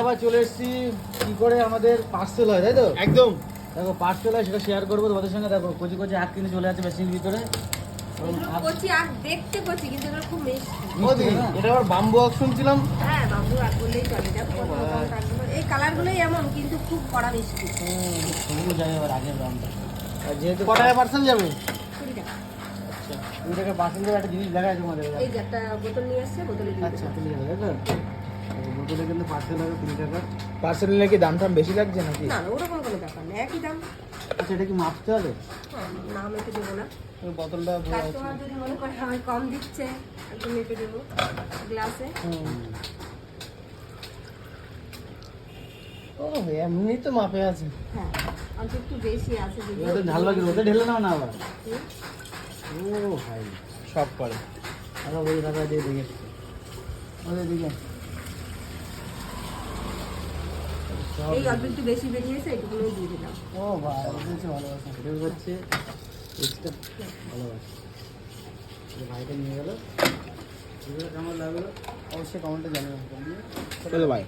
আবার চলে এসেছি কি করে আমাদের পার্সেল হয় তাই তো? একদম। দেখো পার্সেল হয় সেটা শেয়ার করব তোমাদের সঙ্গে। দেখো কচি কচি আখ কিনে চলে যাচ্ছে মেশিনের ভিতরে। কচি আখ দেখতে কচি কিন্তু এগুলো খুব মিষ্টি। এটা আবার বাম্বু আখ শুনছিলাম। হ্যাঁ আখ বললেই চলে দেখো। এই কালারগুলোই এমন কিন্তু খুব কড়া মিষ্টি। সবুজ যায় এবার আগের দামটা আর যেহেতু কটায় পার্সেল যাবে? কুড়ি টাকা। আচ্ছা দুই টাকা পার্সেল একটা জিনিস দেখা আছে তোমাদের। এই একটা বোতল নিয়ে আসছে বোতলে আচ্ছা দেবো। তুলে যাবে পার্সেল হবে কুড়ি টাকা। পার্সেল নিলে কি দাম টাম বেশি লাগছে নাকি? না না ওরকম কোনো ব্যাপার না একই দাম। আচ্ছা এটা কি মাপতে হবে? হ্যাঁ নাম এঁকে দেবো না। বোতলটা কাস্টমার যদি মনে করে হয় কম দিচ্ছে একদম মেপে দেবো গ্লাসে ও এমনি তো মাপে আছে। হ্যাঁ অল্প একটু বেশি আছে যদি ওটা ঝাল লাগে ওটা ঢেলে নাও না আবার। ও ভাই। সব করে। আরও দিয়ে ওদের দিকে। এই অল্প একটু বেশি বেরিয়েছে এইটুকুনো দিয়ে দিলাম। ও ভাই ভালোবাসা। এটা হচ্ছে এক্সট্রা ভালোবাসা। ভাইটা নিয়ে গেল। কেমন লাগল? অবশ্যই কমেন্টে জানাবেন চলো ভাই।